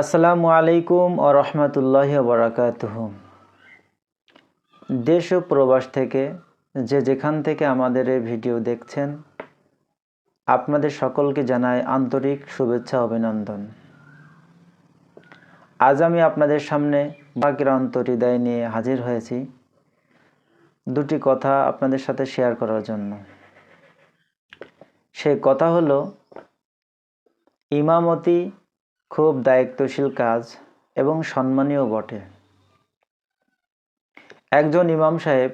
আসসালামু আলাইকুম ও রহমতুল্লাহ বরাকাতুহ। দেশ ও প্রবাস থেকে যে যেখান থেকে আমাদের এই ভিডিও দেখছেন, আপনাদের সকলকে জানাই আন্তরিক শুভেচ্ছা অভিনন্দন। আজ আমি আপনাদের সামনে বাকির অন্তরিদয় নিয়ে হাজির হয়েছি দুটি কথা আপনাদের সাথে শেয়ার করার জন্য। সেই কথা হলো, ইমামতি খুব দায়িত্বশীল কাজ এবং সম্মানীয় বটে। একজন ইমাম সাহেব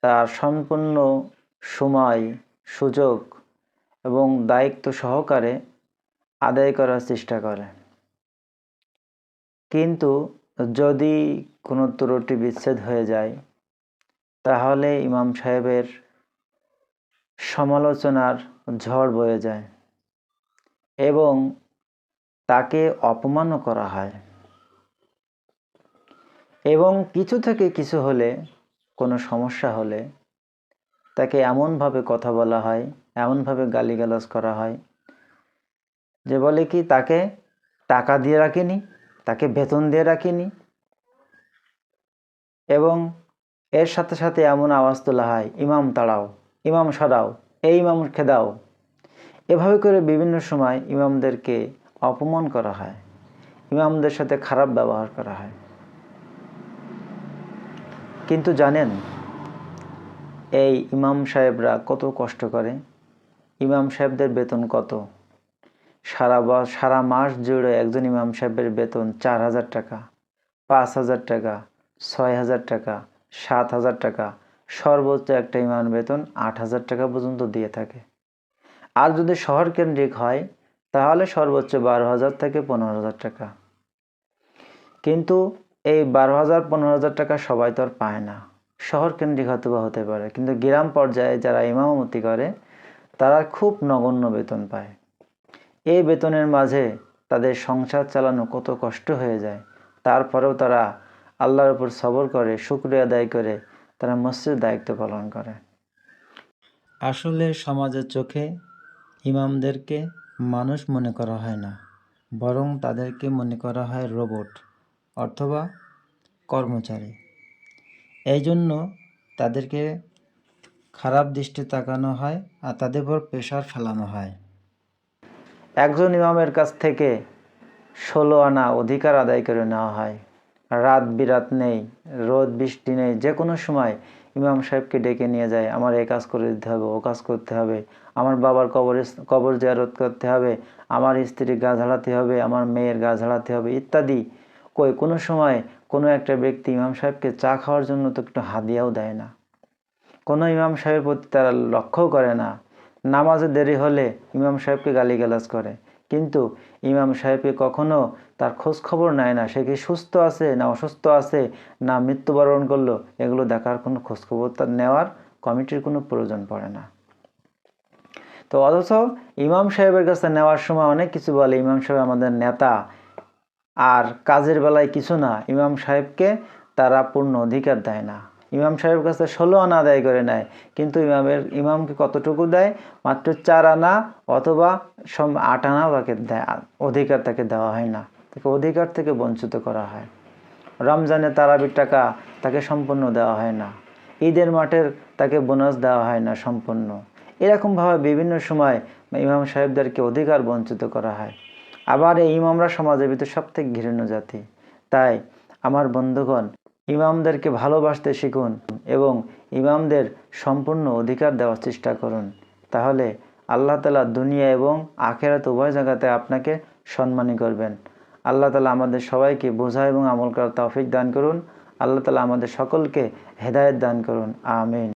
তার সম্পূর্ণ সময়, সুযোগ এবং দায়িত্ব সহকারে আদায় করার চেষ্টা করে। কিন্তু যদি কোনো ত্রুটি বিচ্ছেদ হয়ে যায়, তাহলে ইমাম সাহেবের সমালোচনার ঝড় বয়ে যায় এবং তাকে অপমানও করা হয়। এবং কিছু থেকে কিছু হলে, কোনো সমস্যা হলে, তাকে এমনভাবে কথা বলা হয়, এমনভাবে গালিগালাজ করা হয়, যে বলে কি, তাকে টাকা দিয়ে রাখিনি, তাকে বেতন দিয়ে রাখিনি। এবং এর সাথে সাথে এমন আওয়াজ তোলা হয়, ইমাম তাড়াও ইমাম সরাও, এই ইমাম খেদাও এভাবে করে বিভিন্ন সময় ইমামদেরকে অপমান করা হয়। ইমামদের সাথে খারাপ ব্যবহার করা হয়। কিন্তু জানেন, এই ইমাম সাহেবরা কত কষ্ট করে? ইমাম সাহেবদের বেতন কত? সারা সারা মাস জুড়ে একজন ইমাম সাহেবের বেতন চার হাজার টাকা, পাঁচ হাজার টাকা, ছয় হাজার টাকা, সাত হাজার টাকা, সর্বোচ্চ একটা ইমাম বেতন আট হাজার টাকা পর্যন্ত দিয়ে থাকে। আর যদি শহর কেন্দ্রিক হয় তাহলে সর্বোচ্চ বারো হাজার থেকে পনেরো হাজার টাকা। কিন্তু এই বারো হাজার, পনেরো হাজার টাকা সবাই তো আর পায় না। শহর কেন্দ্রিক হয়তো বা হতে পারে, কিন্তু গ্রাম পর্যায়ে যারা ইমামতি করে, তারা খুব নগণ্য বেতন পায়। এই বেতনের মাঝে তাদের সংসার চালানো কত কষ্ট হয়ে যায়। তারপরেও তারা আল্লাহর উপর সবর করে, শুক্রিয়া আদায় করে, তারা মসজিদ দায়িত্ব পালন করে। আসলে সমাজের চোখে ইমামদেরকে মানুষ মনে করা হয় না, বরং তাদেরকে মনে করা হয় রোবট অথবা কর্মচারী। এই জন্য তাদেরকে খারাপ দৃষ্টি তাকানো হয় আর তাদের উপর প্রেশার ফেলানো হয়। একজন ইমামের কাছ থেকে ষোলো আনা অধিকার আদায় করে নেওয়া হয়। রাত বিরাত নেই, রোদ, বৃষ্টি নেই যে কোনো সময় ইমাম সাহেবকে ডেকে নিয়ে যায়, আমার এই কাজ করে দিতে হবে, ও কাজ করতে হবে, আমার বাবার কবর কবর জিয়ারত করতে হবে, আমার স্ত্রীর গা ঝাড়াতে হবে, আমার মেয়ের গা ঝাড়াতে হবে, ইত্যাদি। কই, কোনো সময় কোনো একটা ব্যক্তি ইমাম সাহেবকে চা খাওয়ার জন্য তো একটু হাদিয়াও দেয় না। কোনো ইমাম সাহেবের প্রতি তারা লক্ষ্যও করে না। নামাজে দেরি হলে ইমাম সাহেবকে গালিগালাজ করে। কিন্তু ইমাম সাহেবকে কখনো তার খোঁজ খবর নেয় না। সে কি সুস্থ আছে না অসুস্থ আছে, না মৃত্যুবরণ করল? এগুলো দেখার কোনো খোঁজখবর তার নেওয়ার কমিটির কোনো প্রয়োজন পড়ে না। তো অথচ ইমাম সাহেবের কাছে নেওয়ার সময় অনেক কিছু বলে। ইমাম সাহেব আমাদের নেতা। আর কাজের বেলায় কিছু না। ইমাম সাহেবকে তারা পূর্ণ অধিকার দেয় না। ইমাম সাহেবের কাছে ষোলো আনা আদায় করে নেয়। কিন্তু ইমামের, ইমামকে কতটুকু দেয়? মাত্র চার আনা অথবা সম, আট আনা তাকে দেয়। অধিকার তাকে দেওয়া হয় না। তাকে অধিকার থেকে বঞ্চিত করা হয়। রমজানে তারাবির টাকা তাকে সম্পূর্ণ দেওয়া হয় না। ঈদের মাঠের তাকে বোনাস দেওয়া হয় না সম্পূর্ণ। এরকমভাবে বিভিন্ন সময় ইমাম সাহেবদেরকে অধিকার বঞ্চিত করা হয়। আবার এই ইমামরা সমাজের ভিতরে সব থেকে ঘৃণ্য জাতি। তাই আমার বন্ধুগণ ইমামদেরকে ভালোবাসতে শিখুন এবং ইমামদের সম্পূর্ণ অধিকার দেওয়ার চেষ্টা করুন। তাহলে আল্লাহ তালা দুনিয়া এবং আখেরাত উভয় জায়গাতে আপনাকে সম্মানী করবেন। আল্লাহ তালা আমাদের সবাইকে বোঝা এবং আমল করার তৌফিক দান করুন। আল্লাহ তালা আমাদের সকলকে হেদায়ত দান করুন। আমিন।